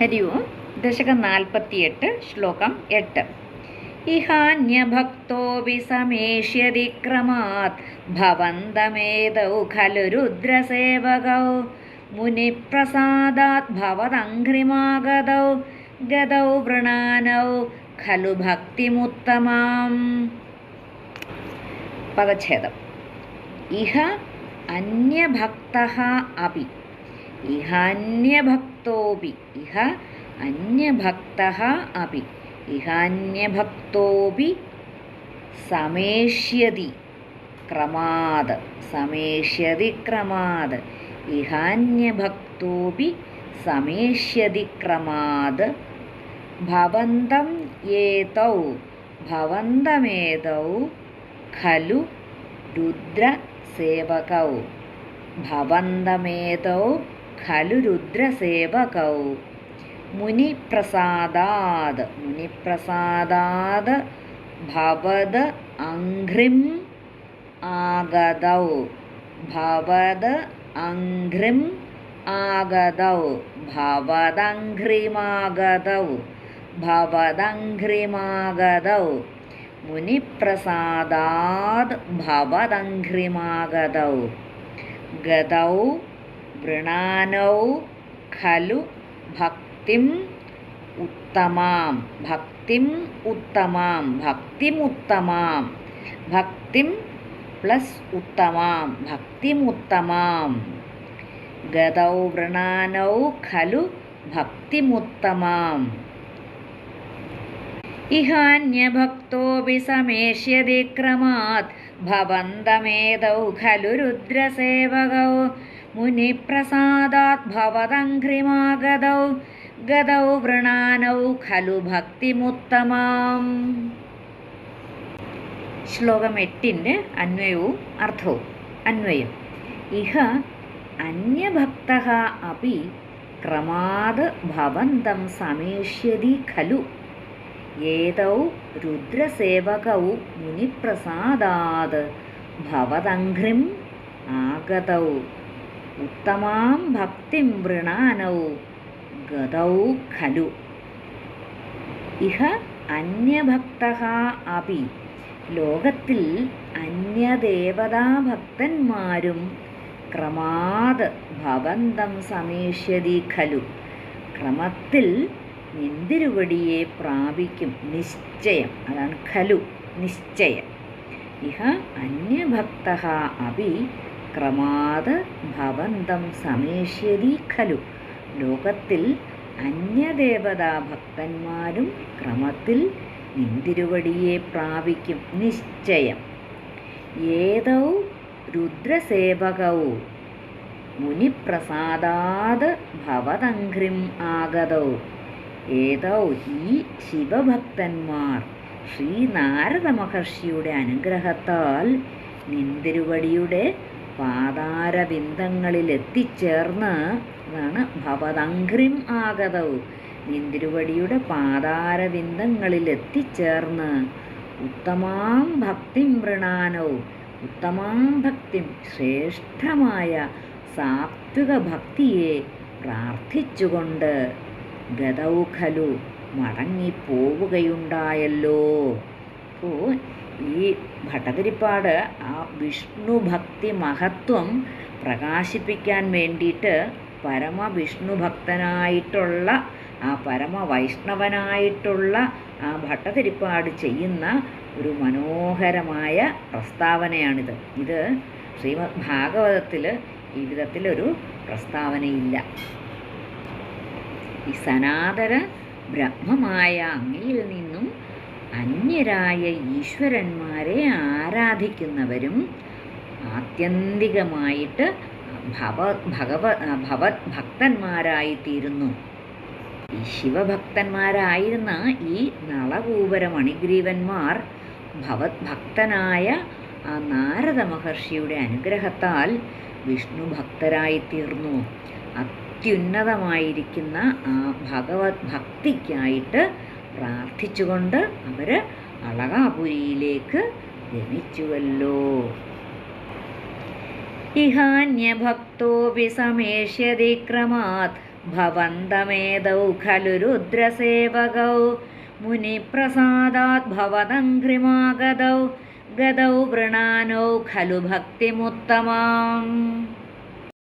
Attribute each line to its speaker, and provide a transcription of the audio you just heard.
Speaker 1: ഹരി ഓം ദശകം നാൽപ്പത്തിയെട്ട് ശ്ലോകം എട്ട്. ഇഹാന്യഭക്തോപി സമേഷ്യതി ക്രമാത് ഭവന്തമേതൗ ഖലു രുദ്രസേവകൗ മുനിപ്രസാദാത് ഭവതഘ്രിമാഗതൗ ഗതൗ വൃണാനൗ ഖലു ഭക്തിമുത്തമാം. പദച്ഛേദം. ഇഹ അന്യഭക്ത അപി. ഇഹാന്യഭക്തോപി. ഇഹ അന്യഭക്ത അപി. ഇഹാന്യഭക്തോപി സമേഷ്യതി ക്രമാത് സമേഷ്യതി ക്രമാത് ഇഹാന്യഭക്തോപി സമേഷ്യതി ക്രമാത് ഭവന്തം ഏതൗ? ഭവന്തമേതൗ? ഖലു രുദ്രസേവകൗ? ഭവന്തമേതൗ? ഖലു രുദ്രസേവകൗ. മുനിപ്രസാദാത് മുനിപ്രസാദാത് ഭവത് അഘ്രിം ആഗതൗ. ഭവത് അഘ്രിം ആഗതൗ. ഭവദഘ്രിമാഗതൗ. ഭവദഘ്രിമാഗതൗ. മുനിപ്രസാദാത് ഭവദഘ്രിമാഗതൗ. ഗതൗ വൃണാനൗ ഖലു ഭക്തിം ഉത്തമാം. ഭക്തിം ഉത്തമാം. ഭക്തിമുത്തമാം ഭക്തിം പ്ലസ് ഉത്തമാം. ഭക്തിമുത്തമാം ഗതൗ വൃണാനൗ ഖലു ഭക്തിമുത്തമാം ഇഹാന്യഭക്തോപി സമേഷ്യതി ക്രമാത് ഭവന്തമേതൗ ഖലു രുദ്രസേവകൗ മുനിപ്രസാദാത് ഭവതഘ്രിമാഗതൗ ഗതൗ വൃണാനൗ ഖലു ഭക്തിമുത്തമാം ശ്ലോകം എട്ടിന്റെ അന്വയവും അർത്ഥവും. അന്വയം. ഇഹ അന്യഭക്ത അപ്പി ക്രമാത് ഭവന്തം സമേഷ്യതി ഖലു. ഏതൗ രുദ്രസേവകൗ മുനിപ്രസാദാത് ഭവതഘ്രിം ആഗതൗ. ഉത്തമാം ഭക്തിം വൃണാനൗ ഗതൗ ഖലു. ഇഹ അന്യഭക്ത അപി. ലോകത്തിൽ അന്യദേവതാഭക്തന്മാരും ക്രമാത് ഭവന്തം സമീഷ്യതി ഖലു. ക്രമത്തിൽ നിന്തിരുവടിയെ പ്രാപിക്കും നിശ്ചയം. അതാണ് ഖലു നിശ്ചയം. ഇഹ അന്യഭക്ത അപി ക്രമാത് ഭവന്തം സമേഷ്യതി ഖലു. ലോകത്തിൽ അന്യദേവതാ ഭക്തന്മാരും ക്രമത്തിൽ നിന്തിരുവടിയെ പ്രാപിക്കും നിശ്ചയം. ഏതൗ രുദ്രസേവകൗ മുനിപ്രസാദാത് ഭവതംഘ്രിം ആഗതൗ. ഏതൗ ഈ ശിവഭക്തന്മാർ ശ്രീനാരദ മഹർഷിയുടെ അനുഗ്രഹത്താൽ നിന്തിരുവടിയുടെ പാതാരബിന്ദങ്ങളിൽ എത്തിച്ചേർന്ന് അതാണ് ഭവതങ്ക്രിം ആഗതവും നിന്തിരുവടിയുടെ പാതാരബിന്ദങ്ങളിൽ എത്തിച്ചേർന്ന് ഉത്തമാം ഭക്തിം വൃണാനവും ഉത്തമാം ഭക്തിം ശ്രേഷ്ഠമായ സാത്വിക ഭക്തിയെ പ്രാർത്ഥിച്ചുകൊണ്ട് ഗതൗ ഖലു മടങ്ങിപ്പോവുകയുണ്ടായല്ലോ. അപ്പോൾ ഈ ഭട്ടതിരിപ്പാട് ആ വിഷ്ണു ഭക്തി മഹത്വം പ്രകാശിപ്പിക്കാൻ വേണ്ടിയിട്ട് പരമവിഷ്ണു ഭക്തനായിട്ടുള്ള ആ പരമവൈഷ്ണവനായിട്ടുള്ള ആ ഭട്ടതിരിപ്പാട് ചെയ്യുന്ന ഒരു മനോഹരമായ പ്രസ്താവനയാണിത്. ഇത് ശ്രീമദ് ഭാഗവതത്തിൽ ഈ വിധത്തിലൊരു പ്രസ്താവനയില്ല. ഈ സനാതന ബ്രഹ്മമായ അങ്ങയിൽ നിന്നും അന്യരായ ഈശ്വരന്മാരെ ആരാധിക്കുന്നവരും ആത്യന്തികമായിട്ട് ഭവ ഭഗവ ഭവത് ഭക്തന്മാരായിത്തീരുന്നു. ഈ ശിവഭക്തന്മാരായിരുന്ന ഈ നളകൂപര മണിഗ്രീവന്മാർ ഭവത് ഭക്തനായ ആ നാരദ മഹർഷിയുടെ അനുഗ്രഹത്താൽ വിഷ്ണു ഭക്തരായിത്തീർന്നു അത്യുന്നതമായിരിക്കുന്ന ആ ഭഗവത് ഭക്തിക്കായിട്ട് പ്രാർത്ഥിച്ചുകൊണ്ട് അവർ അളകാപുരിയിലേക്ക് ഗമിച്ചുവല്ലോ ഇഹാന്യഭക്തോപി സമേഷ്യതി ക്രമാത് ഭവന്തമേതൗ ഖലു രുദ്രസേവകൗ മുനിപ്രസാദാത് ഭവതംഘ്രിമാഗതൗ ഗതൗ വൃണാനോ ഖലു ഭക്തിമുത്തമാം.